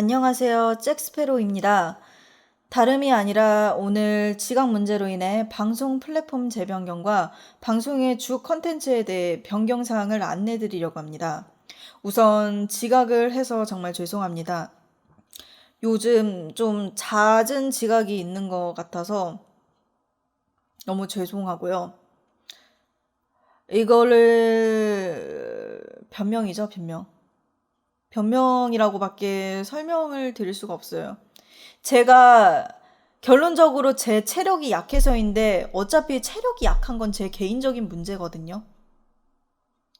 안녕하세요. 잭스페로입니다. 다름이 아니라 오늘 지각 문제로 인해 방송 플랫폼 재변경과 방송의 주 컨텐츠에 대해 변경 사항을 안내 드리려고 합니다. 우선 지각을 해서 정말 죄송합니다. 요즘 좀 잦은 지각이 있는 것 같아서 너무 죄송하고요. 이거를 변명이죠, 변명. 변명이라고밖에 설명을 드릴 수가 없어요. 제가 결론적으로 제 체력이 약해서인데 어차피 체력이 약한 건 제 개인적인 문제거든요.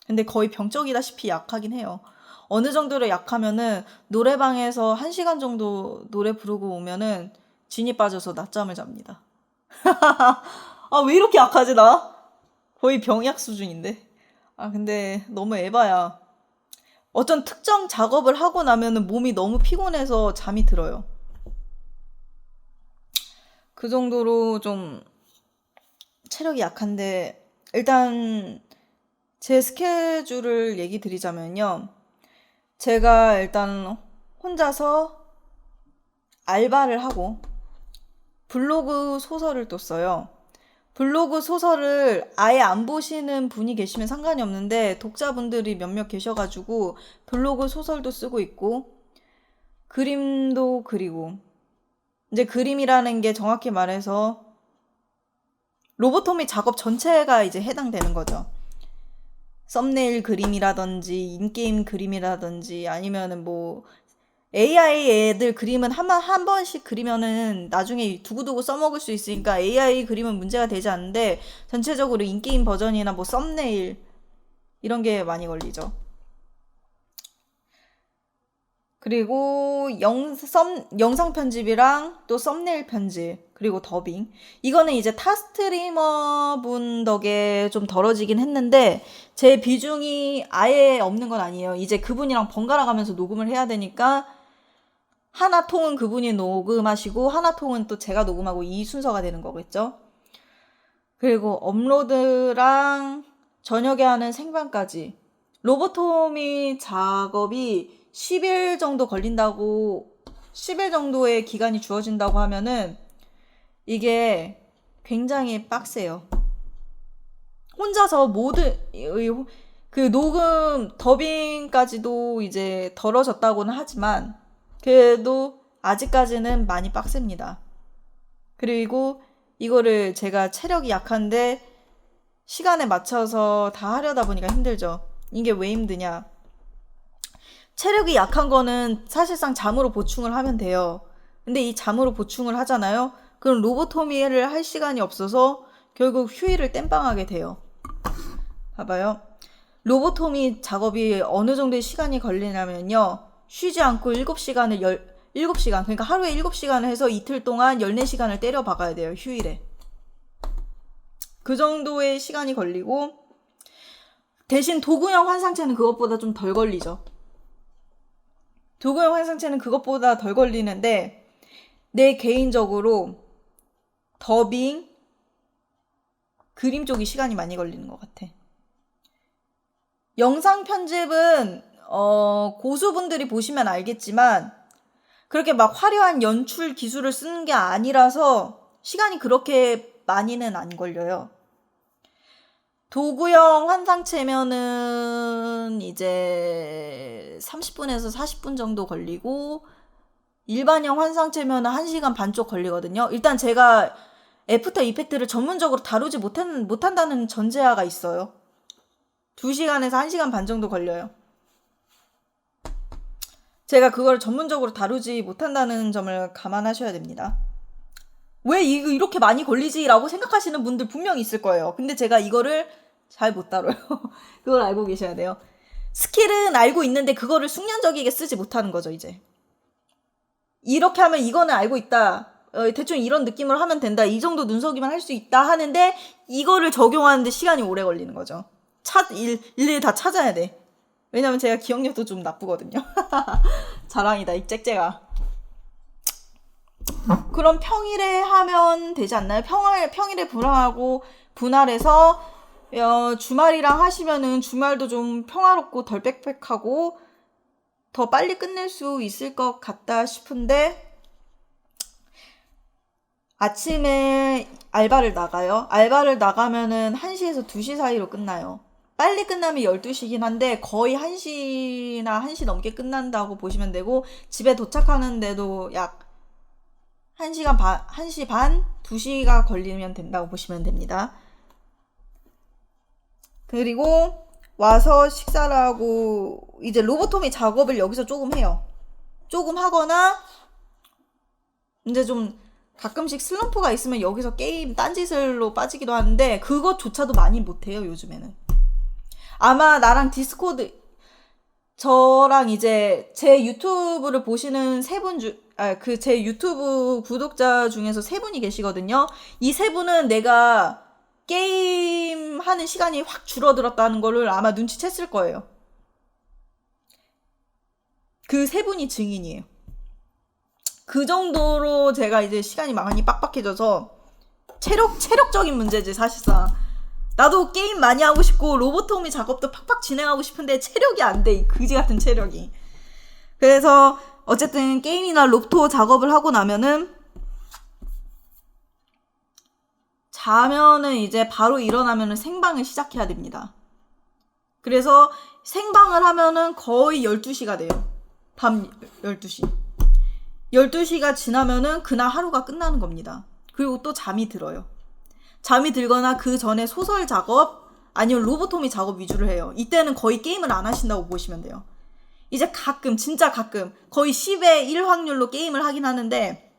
근데 거의 병적이다시피 약하긴 해요. 어느 정도로 약하면은 노래방에서 한 시간 정도 노래 부르고 오면은 진이 빠져서 낮잠을 잡니다. 아, 왜 이렇게 약하지, 나? 거의 병약 수준인데. 아, 근데 너무 에바야. 어떤 특정 작업을 하고 나면은 몸이 너무 피곤해서 잠이 들어요. 그 정도로 좀 체력이 약한데 일단 제 스케줄을 얘기 드리자면요. 제가 일단 혼자서 알바를 하고 블로그 소설을 또 써요. 블로그 소설을 아예 안 보시는 분이 계시면 상관이 없는데 독자분들이 몇몇 계셔가지고 블로그 소설도 쓰고 있고 그림도 그리고 이제 그림이라는 게 정확히 말해서 로보토미 작업 전체가 이제 해당되는 거죠. 썸네일 그림이라든지 인게임 그림이라든지 아니면은 뭐 AI 애들 그림은 한, 한 번씩 그리면은 나중에 두고두고 써먹을 수 있으니까 AI 그림은 문제가 되지 않는데 전체적으로 인게임 버전이나 뭐 썸네일 이런 게 많이 걸리죠. 그리고 영, 썸, 영상 편집이랑 또 썸네일 편집, 그리고 더빙. 이거는 이제 타 스트리머 분 덕에 좀 덜어지긴 했는데, 제 비중이 아예 없는 건 아니에요. 이제 그분이랑 번갈아 가면서 녹음을 해야 되니까, 하나 통은 그분이 녹음하시고, 하나 통은 또 제가 녹음하고 이 순서가 되는 거겠죠? 그리고 업로드랑 저녁에 하는 생방까지. 로보토미 작업이 10일 정도 걸린다고 10일 정도의 기간이 주어진다고 하면은 이게 굉장히 빡세요. 혼자서 모든 그 녹음 더빙까지도 이제 덜어졌다고는 하지만 그래도 아직까지는 많이 빡셉니다. 그리고 이거를 제가 체력이 약한데 시간에 맞춰서 다 하려다 보니까 힘들죠. 이게 왜 힘드냐? 체력이 약한 거는 사실상 잠으로 보충을 하면 돼요. 근데 이 잠으로 보충을 하잖아요. 그럼 로보토미를 할 시간이 없어서 결국 휴일을 땜빵하게 돼요. 봐봐요. 로보토미 작업이 어느 정도의 시간이 걸리냐면요. 쉬지 않고 7시간을 열, 7시간, 그러니까 하루에 7시간을 해서 이틀 동안 14시간을 때려 박아야 돼요, 휴일에. 그 정도의 시간이 걸리고, 대신 도구형 환상체는 그것보다 좀 덜 걸리죠. 도구형 환상체는 그것보다 덜 걸리는데 내 개인적으로 더빙 그림 쪽이 시간이 많이 걸리는 것 같아. 영상 편집은 어, 고수분들이 보시면 알겠지만 그렇게 막 화려한 연출 기술을 쓰는 게 아니라서 시간이 그렇게 많이는 안 걸려요. 도구형 환상체면은 이제 30분에서 40분 정도 걸리고 일반형 환상체면 은 1시간 반 쪽 걸리거든요. 일단 제가 애프터 이펙트를 전문적으로 다루지 못한, 못한다는 전제하가 있어요. 2시간에서 1시간 반 정도 걸려요. 제가 그걸 전문적으로 다루지 못한다는 점을 감안하셔야 됩니다. 왜 이렇게 많이 걸리지라고 생각하시는 분들 분명히 있을 거예요. 근데 제가 이거를 잘 못 다뤄요. 그걸 알고 계셔야 돼요. 스킬은 알고 있는데 그거를 숙련적이게 쓰지 못하는 거죠, 이제. 이렇게 하면 이거는 알고 있다. 어, 대충 이런 느낌으로 하면 된다. 이 정도 눈속이만 할 수 있다 하는데 이거를 적용하는데 시간이 오래 걸리는 거죠. 찾 일, 일일이 다 찾아야 돼. 왜냐면 제가 기억력도 좀 나쁘거든요. 자랑이다, 이 짹짹아. 그럼 평일에 하면 되지 않나요? 평일, 평일에 분할하고, 분할해서, 어, 주말이랑 하시면은 주말도 좀 평화롭고 덜 빽빽하고, 더 빨리 끝낼 수 있을 것 같다 싶은데 아침에 알바를 나가요. 알바를 나가면은 1시에서 2시 사이로 끝나요. 빨리 끝나면 12시긴 한데 거의 1시나 1시 넘게 끝난다고 보시면 되고 집에 도착하는데도 약 1시간 반, 1시 반, 2시가 걸리면 된다고 보시면 됩니다. 그리고 와서 식사를 하고 이제 로보토미 작업을 여기서 조금 해요. 조금 하거나 이제 좀 가끔씩 슬럼프가 있으면 여기서 게임 딴짓을로 빠지기도 하는데 그것조차도 많이 못해요 요즘에는. 아마 나랑 디스코드 저랑 이제 제 유튜브를 보시는 세 분 중, 아, 그 제 유튜브 구독자 중에서 세 분이 계시거든요. 이 세 분은 내가 게임 하는 시간이 확 줄어들었다는 거를 아마 눈치챘을 거예요. 그 세 분이 증인이에요. 그 정도로 제가 이제 시간이 많이 빡빡해져서 체력, 체력적인 문제지, 사실상. 나도 게임 많이 하고 싶고 로보토미 작업도 팍팍 진행하고 싶은데 체력이 안 돼. 이 그지 같은 체력이. 그래서 어쨌든 게임이나 로토 작업을 하고 나면은 자면은 이제 바로 일어나면은 생방을 시작해야 됩니다. 그래서 생방을 하면은 거의 12시가 돼요. 밤 12시. 12시가 지나면은 그날 하루가 끝나는 겁니다. 그리고 또 잠이 들어요. 잠이 들거나 그 전에 소설 작업 아니면 로보토미 작업 위주로 해요. 이때는 거의 게임을 안 하신다고 보시면 돼요. 이제 가끔 진짜 가끔 거의 10의 1 확률로 게임을 하긴 하는데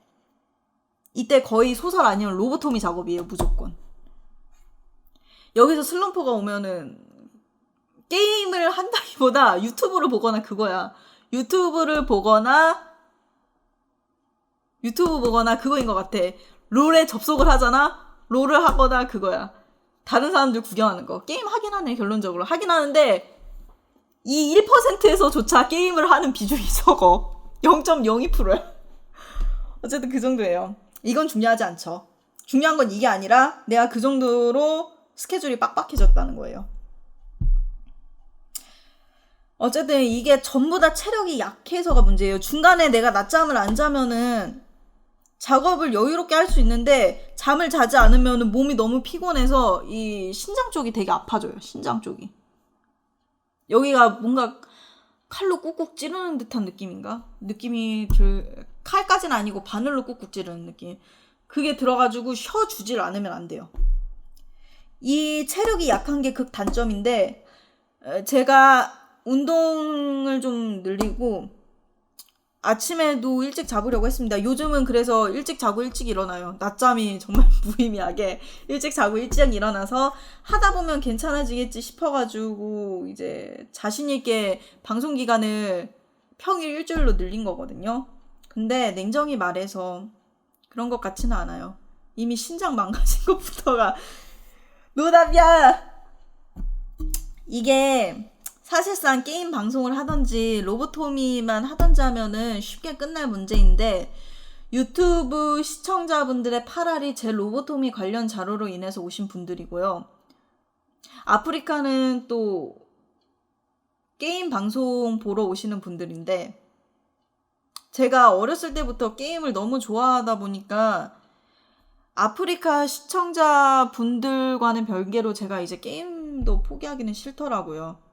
이때 거의 소설 아니면 로보토미 작업이에요, 무조건. 여기서 슬럼프가 오면은 게임을 한다기보다 유튜브를 보거나 그거야. 유튜브를 보거나 유튜브 보거나 그거인 것 같아. 롤에 접속을 하잖아? 롤을 하거나 그거야. 다른 사람들 구경하는 거. 게임 하긴 하네, 결론적으로. 하긴 하는데, 이 1%에서조차 게임을 하는 비중이 적어. 0.02%야. 어쨌든 그 정도예요. 이건 중요하지 않죠. 중요한 건 이게 아니라 내가 그 정도로 스케줄이 빡빡해졌다는 거예요. 어쨌든 이게 전부 다 체력이 약해서가 문제예요. 중간에 내가 낮잠을 안 자면은 작업을 여유롭게 할 수 있는데 잠을 자지 않으면 몸이 너무 피곤해서 이 신장 쪽이 되게 아파져요. 신장 쪽이. 여기가 뭔가 칼로 꾹꾹 찌르는 듯한 느낌인가? 느낌이 들, 칼까지는 아니고 바늘로 꾹꾹 찌르는 느낌. 그게 들어가지고 쉬어 주질 않으면 안 돼요. 이 체력이 약한 게 극단점인데, 제가 운동을 좀 늘리고, 아침에도 일찍 자보려고 했습니다. 요즘은 그래서 일찍 자고 일찍 일어나요. 낮잠이 정말 무의미하게 일찍 자고 일찍 일어나서 하다 보면 괜찮아지겠지 싶어가지고 이제 자신있게 방송 기간을 평일 일주일로 늘린 거거든요. 근데 냉정히 말해서 그런 것 같지는 않아요. 이미 신장 망가진 것부터가 노답이야! 이게 사실상 게임 방송을 하던지 로보토미만 하던지 하면은 쉽게 끝날 문제인데 유튜브 시청자분들의 파랄이 제 로보토미 관련 자료로 인해서 오신 분들이고요. 아프리카는 또 게임 방송 보러 오시는 분들인데 제가 어렸을 때부터 게임을 너무 좋아하다 보니까 아프리카 시청자 분들과는 별개로 제가 이제 게임도 포기하기는 싫더라고요.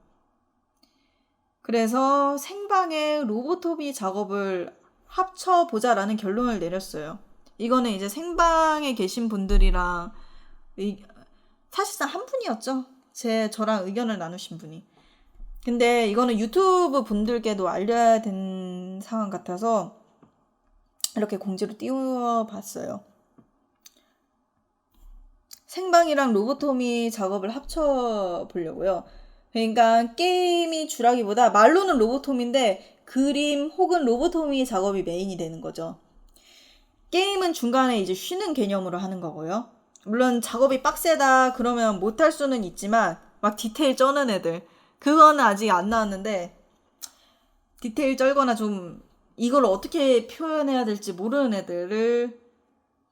그래서 생방에 로보토미 작업을 합쳐보자라는 결론을 내렸어요. 이거는 이제 생방에 계신 분들이랑 의, 사실상 한 분이었죠. 제 저랑 의견을 나누신 분이. 근데 이거는 유튜브 분들께도 알려야 된 상황 같아서 이렇게 공지로 띄워봤어요. 생방이랑 로보토미 작업을 합쳐 보려고요. 그러니까 게임이 주라기보다 말로는 로보톰인데 그림 혹은 로보토미 작업이 메인이 되는 거죠. 게임은 중간에 이제 쉬는 개념으로 하는 거고요. 물론 작업이 빡세다 그러면 못할 수는 있지만 막 디테일 쩌는 애들 그거는 아직 안 나왔는데 디테일 쩔거나 좀 이걸 어떻게 표현해야 될지 모르는 애들을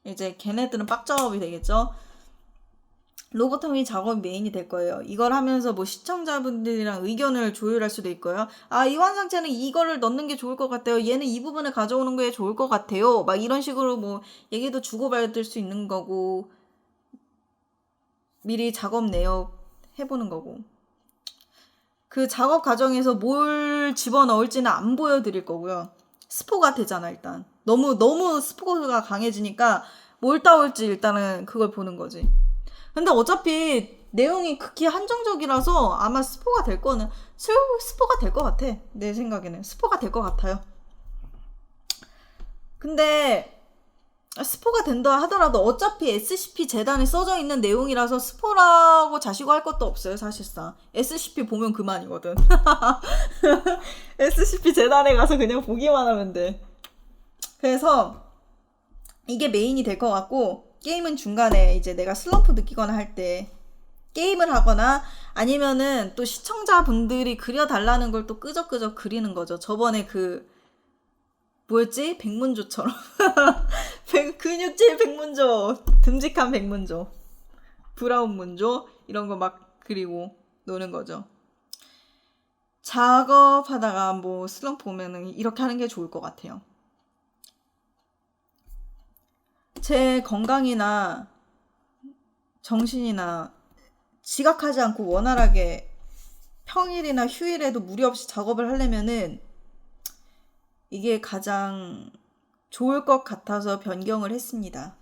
이제 걔네들은 빡작업이 되겠죠. 로보토미 작업 메인이 될 거예요. 이걸 하면서 뭐 시청자분들이랑 의견을 조율할 수도 있고요. 아, 이 완성체는 이거를 넣는 게 좋을 것 같아요. 얘는 이 부분을 가져오는 게 좋을 것 같아요. 막 이런 식으로 뭐 얘기도 주고받을 수 있는 거고, 미리 작업 내역 해보는 거고. 그 작업 과정에서 뭘 집어넣을지는 안 보여드릴 거고요. 스포가 되잖아, 일단. 너무, 너무 스포가 강해지니까 뭘 따올지 일단은 그걸 보는 거지. 근데 어차피 내용이 극히 한정적이라서 아마 스포가 될 거는 스- 스포가 될 것 같아. 내 생각에는 스포가 될 것 같아요. 근데 스포가 된다 하더라도 어차피 SCP 재단에 써져 있는 내용이라서 스포라고 자시고 할 것도 없어요, 사실상. SCP 보면 그만이거든. SCP 재단에 가서 그냥 보기만 하면 돼. 그래서 이게 메인이 될 것 같고 게임은 중간에 이제 내가 슬럼프 느끼거나 할 때 게임을 하거나 아니면은 또 시청자분들이 그려달라는 걸 또 끄적끄적 그리는 거죠. 저번에 그 뭐였지? 백문조처럼 백- 근육질 백문조 듬직한 백문조 브라운 문조 이런 거 막 그리고 노는 거죠. 작업하다가 뭐 슬럼프 오면은 이렇게 하는 게 좋을 것 같아요. 제 건강이나 정신이나 지각하지 않고 원활하게 평일이나 휴일에도 무리 없이 작업을 하려면은 이게 가장 좋을 것 같아서 변경을 했습니다.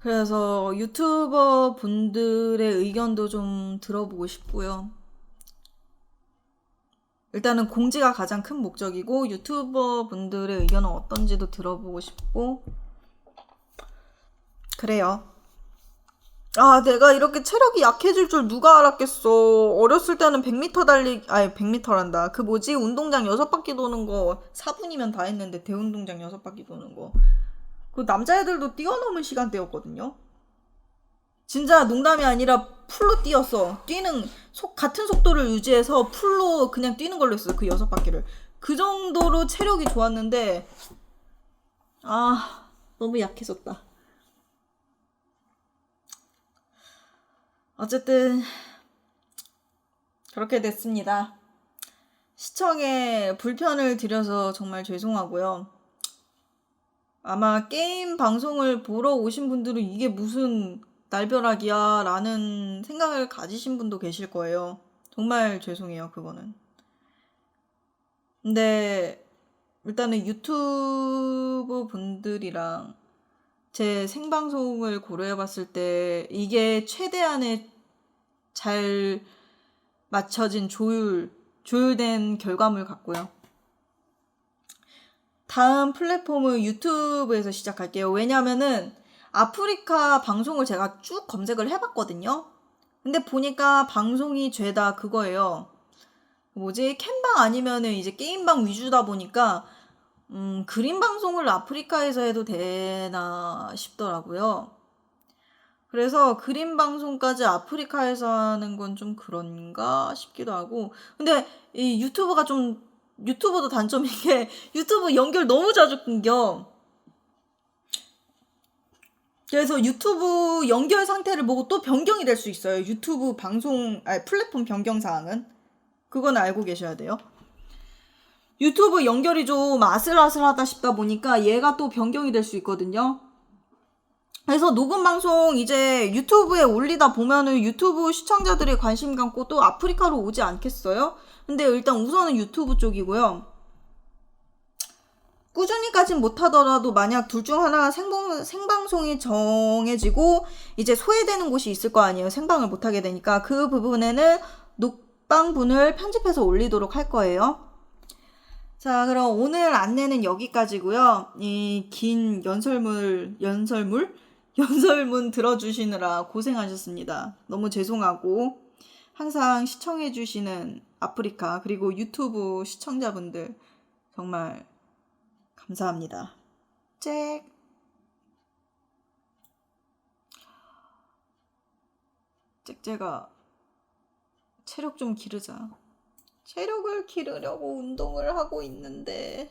그래서 유튜버 분들의 의견도 좀 들어보고 싶고요. 일단은 공지가 가장 큰 목적이고 유튜버 분들의 의견은 어떤지도 들어보고 싶고 그래요. 아, 내가 이렇게 체력이 약해질 줄 누가 알았겠어. 어렸을 때는 100m 달리, 아니, 100m란다. 그 뭐지? 운동장 6바퀴 도는 거 4분이면 다 했는데, 대운동장 6바퀴 도는 거. 그 남자애들도 뛰어넘은 시간대였거든요. 진짜 농담이 아니라 풀로 뛰었어. 뛰는, 속, 같은 속도를 유지해서 풀로 그냥 뛰는 걸로 했어요. 그 6바퀴를. 그 정도로 체력이 좋았는데, 아, 너무 약해졌다. 어쨌든 그렇게 됐습니다. 시청에 불편을 드려서 정말 죄송하고요. 아마 게임 방송을 보러 오신 분들은 이게 무슨 날벼락이야 라는 생각을 가지신 분도 계실 거예요. 정말 죄송해요, 그거는. 근데 일단은 유튜브 분들이랑 제 생방송을 고려해 봤을 때 이게 최대한의 잘 맞춰진 조율, 조율된 결과물 같고요. 다음 플랫폼은 유튜브에서 시작할게요. 왜냐면은 아프리카 방송을 제가 쭉 검색을 해봤거든요. 근데 보니까 방송이 죄다 그거예요. 뭐지? 캠방 아니면은 이제 게임방 위주다 보니까 음, 그림 방송을 아프리카에서 해도 되나 싶더라고요. 그래서 그림 방송까지 아프리카에서 하는 건 좀 그런가 싶기도 하고. 근데 이 유튜브가 좀, 유튜브도 단점인 게 유튜브 연결 너무 자주 끊겨. 그래서 유튜브 연결 상태를 보고 또 변경이 될 수 있어요. 유튜브 방송, 아니, 플랫폼 변경 사항은. 그건 알고 계셔야 돼요. 유튜브 연결이 좀 아슬아슬하다 싶다 보니까 얘가 또 변경이 될 수 있거든요. 그래서 녹음 방송 이제 유튜브에 올리다 보면은 유튜브 시청자들이 관심 갖고 또 아프리카로 오지 않겠어요? 근데 일단 우선은 유튜브 쪽이고요. 꾸준히까진 못하더라도 만약 둘 중 하나 생방, 생방송이 정해지고 이제 소외되는 곳이 있을 거 아니에요. 생방을 못하게 되니까 그 부분에는 녹방분을 편집해서 올리도록 할 거예요. 자, 그럼 오늘 안내는 여기까지고요. 이 긴 연설물, 연설물? 연설문 들어주시느라 고생하셨습니다. 너무 죄송하고 항상 시청해주시는 아프리카 그리고 유튜브 시청자분들 정말 감사합니다. 잭! 잭잭아 체력 좀 기르자. 체력을 기르려고 운동을 하고 있는데